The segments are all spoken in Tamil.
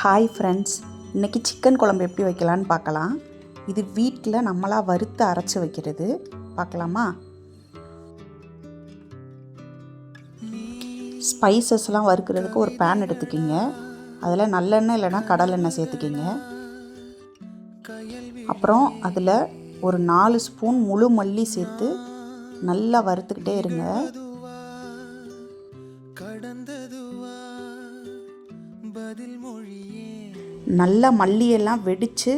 ஹாய் ஃப்ரெண்ட்ஸ் இன்றைக்கி சிக்கன் குழம்பு எப்படி வைக்கலான்னு பார்க்கலாம். இது வீட்டில் நம்மளாக வறுத்து அரைச்சி வைக்கிறது. பார்க்கலாமா? ஸ்பைசஸ்லாம் வறுக்கிறதுக்கு ஒரு பேன் எடுத்துக்கிங்க. அதில் நல்லெண்ணெய் இல்லைன்னா கடலெண்ணெய் சேர்த்துக்கிங்க. அப்புறம் அதில் ஒரு நாலு ஸ்பூன் முழு மல்லி சேர்த்து நல்லா வறுத்துக்கிட்டே இருங்க. நல்லா மல்லியெல்லாம் வெடித்து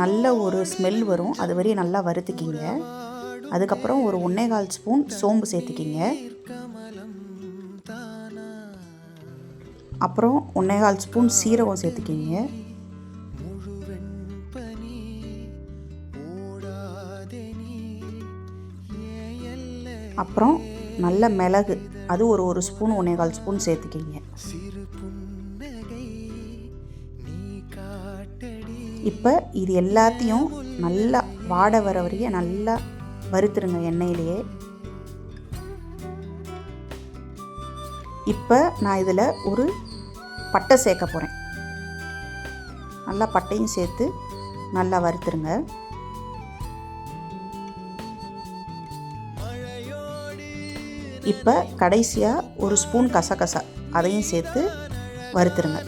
நல்ல ஒரு ஸ்மெல் வரும். அது வரையும் நல்லா வறுத்துக்கிங்க. அதுக்கப்புறம் ஒரு ஒன்றே கால் ஸ்பூன் சோம்பு சேர்த்துக்கிங்க. அப்புறம் ஒன்றே கால் ஸ்பூன் சீரகம் சேர்த்துக்கிங்க. அப்புறம் நல்ல மிளகு. அது ஒரு ஒரு ஸ்பூன் ஒன்றே கால் ஸ்பூன் சேர்த்துக்கிங்க. இப்போ இது எல்லாத்தையும் நல்லா வாட வர வரைய நல்லா வறுத்துருங்க எண்ணெயிலேயே. இப்போ நான் இதில் ஒரு பட்டை சேர்க்க போகிறேன் நல்லா பட்டையும் சேர்த்து நல்லா வறுத்துருங்க. இப்போ கடைசியாக ஒரு ஸ்பூன் கசகசா அதையும் சேர்த்து வறுத்துருங்க.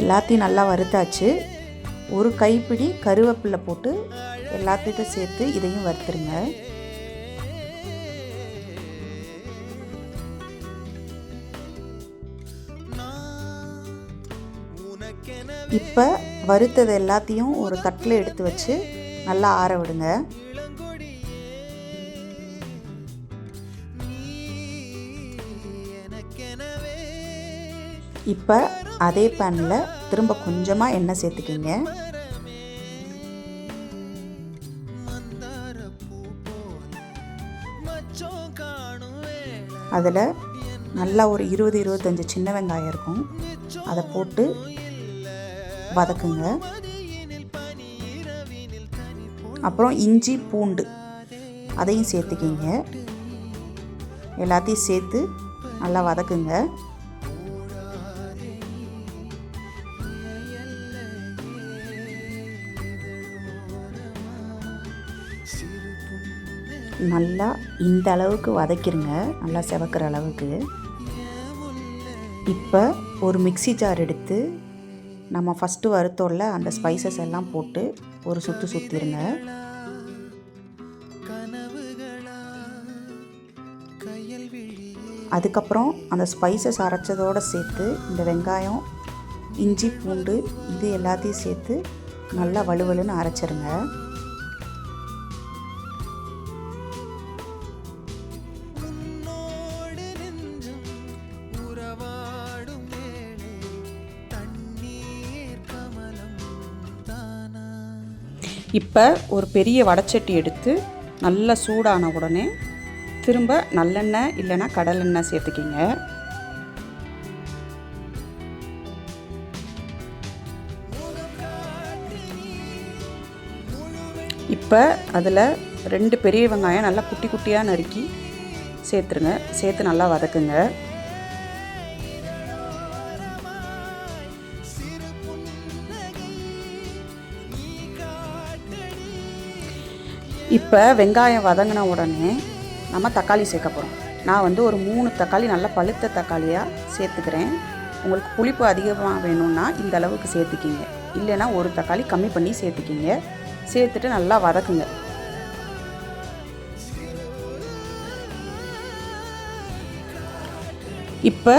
எல்லாத்தையும் நல்லா வறுத்தாச்சு. ஒரு கைப்பிடி கருவேப்பிலை போட்டு எல்லாத்தையும் சேர்த்து இதையும் வறுத்துருங்க. இப்போ வறுத்தது எல்லாத்தையும் ஒரு தட்டில் எடுத்து வச்சு நல்லா ஆற விடுங்க. இப்போ அதே பேனில் திரும்ப கொஞ்சமாக எண்ணெய் சேர்த்துக்கிங்க. அதில் நல்லா ஒரு இருபது இருபத்தஞ்சி சின்ன வெங்காயம் இருக்கும். அதை போட்டு வதக்குங்க. அப்புறம் இஞ்சி பூண்டு அதையும் சேர்த்துக்கிங்க. எல்லாத்தையும் சேர்த்து நல்லா வதக்குங்க. நல்லா இந்த அளவுக்கு வதக்கிருங்க. நல்லா செவக்கிற அளவுக்கு. இப்போ ஒரு மிக்சி ஜார் எடுத்து நம்ம ஃபஸ்ட்டு வறுத்தோல்ல அந்த ஸ்பைசஸ் எல்லாம் போட்டு ஒரு சுற்று சுற்றிருங்க அதுக்கப்புறம் அந்த ஸ்பைசஸ் அரைச்சதோடு சேர்த்து இந்த வெங்காயம் இஞ்சி பூண்டு இது எல்லாத்தையும் சேர்த்து நல்லா வலுவலுன்னு அரைச்சிருங்க. இப்போ ஒரு பெரிய வடச்சட்டி எடுத்து நல்லா சூடான உடனே திரும்ப நல்லெண்ணெய் இல்லைன்னா கடலெண்ணெய் சேர்த்துக்கிங்க. இப்போ அதில் ரெண்டு பெரிய வெங்காயம் நல்லா குட்டி குட்டியாக நறுக்கி சேர்த்துருங்க. சேர்த்து நல்லா வதக்குங்க. இப்போ வெங்காயம் வதங்கின உடனே நம்ம தக்காளி சேர்க்க போகிறோம் நான் வந்து ஒரு மூணு தக்காளி நல்லா பழுத்த தக்காளியாக சேர்த்துக்கிறேன். உங்களுக்கு புளிப்பு அதிகமாக வேணும்னா இந்த அளவுக்கு சேர்த்துக்கிங்க. இல்லைன்னா ஒரு தக்காளி கம்மி பண்ணி சேர்த்துக்கிங்க. சேர்த்துட்டு நல்லா வதக்குங்க. இப்போ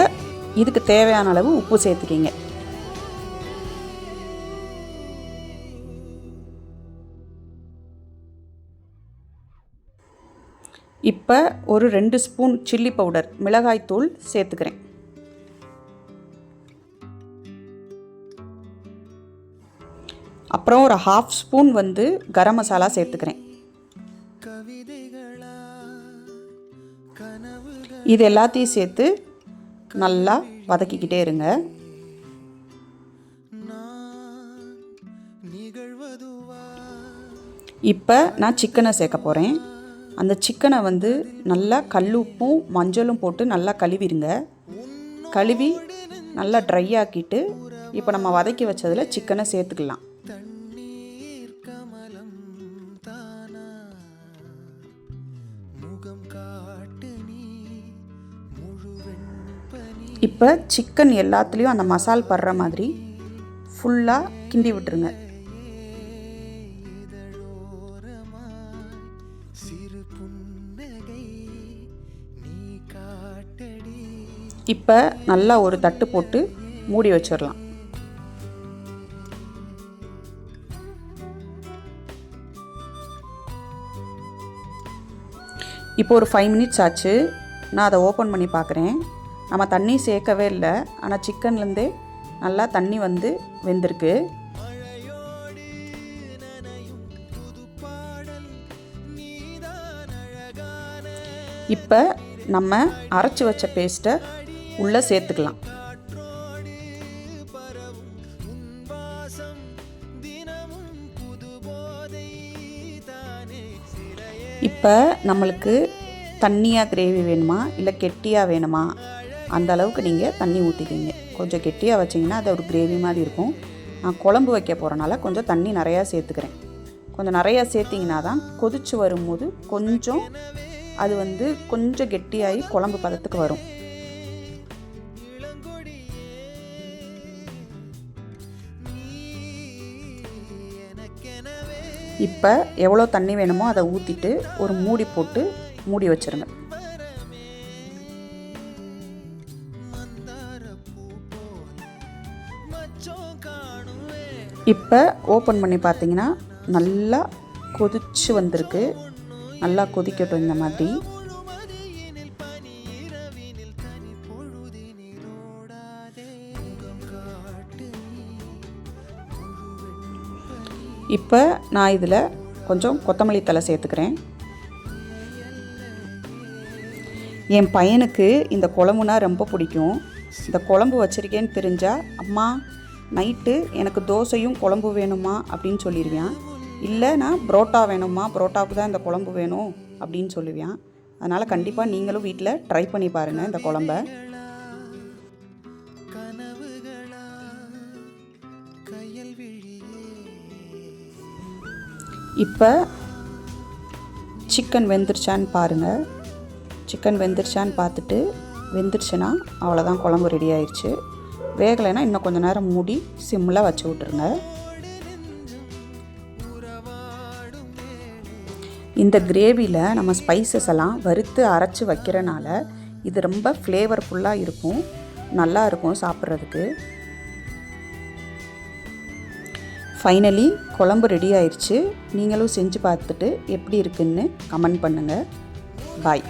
இதுக்கு தேவையான அளவு உப்பு சேர்த்துக்கிங்க. இப்போ ஒரு ரெண்டு ஸ்பூன் சில்லி பவுடர் மிளகாய்த்தூள் சேர்த்துக்கிறேன். அப்புறம் ஒரு ஹாஃப் ஸ்பூன் வந்து கரம் மசாலா சேர்த்துக்கிறேன். இது எல்லாத்தையும் சேர்த்து நல்லா வதக்கிக்கிட்டே இருங்க. இப்போ நான் சிக்கனை சேர்க்க போகிறேன் அந்த சிக்கனை வந்து நல்லா கல்லுப்பும் மஞ்சளும் போட்டு நல்லா கழுவிடுங்க கழுவி நல்லா ட்ரை ஆக்கிட்டு இப்போ நம்ம வதக்கி வச்சதில் சிக்கனை சேர்த்துக்கலாம். காட்டு நீ இப்போ சிக்கன் எல்லாத்துலேயும் அந்த மசால் படுற மாதிரி ஃபுல்லாக கிண்டி விட்டுருங்க. இப்போ நல்லா ஒரு தட்டு போட்டு மூடி வச்சிடலாம். இப்போ ஒரு ஃபைவ் மினிட்ஸ் ஆச்சு. நான் அதை ஓப்பன் பண்ணி பார்க்குறேன். நம்ம தண்ணி சேர்க்கவே இல்லை. ஆனால் சிக்கன்லேருந்தே நல்லா தண்ணி வந்து வெந்திருக்கு. இப்போ நம்ம அரைச்சி வச்ச பேஸ்ட்டை உள்ளே சேர்த்துக்கலாம். இப்போ நம்மளுக்கு தண்ணியாக கிரேவி வேணுமா? இல்லை கெட்டியாக வேணுமா? அந்த அளவுக்கு நீங்கள் தண்ணி ஊற்றிக்கிங்க கொஞ்சம் கெட்டியாக வச்சிங்கன்னா அது ஒரு கிரேவி மாதிரி இருக்கும். நான் குழம்பு வைக்க போகிறனால கொஞ்சம் தண்ணி நிறையா சேர்த்துக்கிறேன். கொஞ்சம் நிறையா சேர்த்திங்கன்னா தான் கொதிச்சு வரும்போது கொஞ்சம் அது வந்து கொஞ்சம் கெட்டியாகி குழம்பு பதத்துக்கு வரும். இப்போ எவ்வளோ தண்ணி வேணுமோ அதை ஊற்றிட்டு ஒரு மூடி போட்டு மூடி வச்சுருங்க. இப்போ ஓப்பன் பண்ணி பார்த்தீங்கன்னா நல்லா கொதிச்சு வந்திருக்கு. நல்லா கொதிக்கட்டும் இந்த மாதிரி. இப்போ நான் இதில் கொஞ்சம் கொத்தமல்லி தலை சேர்த்துக்கிறேன். என் பையனுக்கு இந்த குழம்புனா ரொம்ப பிடிக்கும். இந்த குழம்பு வச்சுருக்கேன்னு தெரிஞ்சால் அம்மா நைட்டு எனக்கு தோசையும் குழம்பு வேணுமா? அப்படின்னு சொல்லிடுவேன் நான் புரோட்டா வேணுமா புரோட்டாவுக்கு தான் இந்த குழம்பு வேணும். அப்படின்னு சொல்லுவேன் அதனால் கண்டிப்பாக நீங்களும் வீட்டில் ட்ரை பண்ணி பாருங்கள் இந்த குழம்ப. இப்போ சிக்கன் வெந்துருச்சான்னு பாருங்கள் சிக்கன் வெந்துருச்சான்னு பார்த்துட்டு வெந்துருச்சுன்னா அவ்வளோதான் குழம்பு ரெடி ஆயிடுச்சு வேகலைன்னா இன்னும் கொஞ்சம் நேரம் மூடி சிம்மில் வச்சு விட்ருங்க இந்த கிரேவியில் நம்ம ஸ்பைசஸ் எல்லாம் வறுத்து அரைச்சி வைக்கிறனால இது ரொம்ப ஃப்ளேவர்ஃபுல்லாக இருக்கும். நல்லா இருக்கும் சாப்பிட்றதுக்கு. ஃபைனலி குழம்பு ரெடி ஆயிடுச்சு நீங்களும் செஞ்சு பார்த்துட்டு எப்படி இருக்குன்னு கமெண்ட் பண்ணுங்கள் பாய்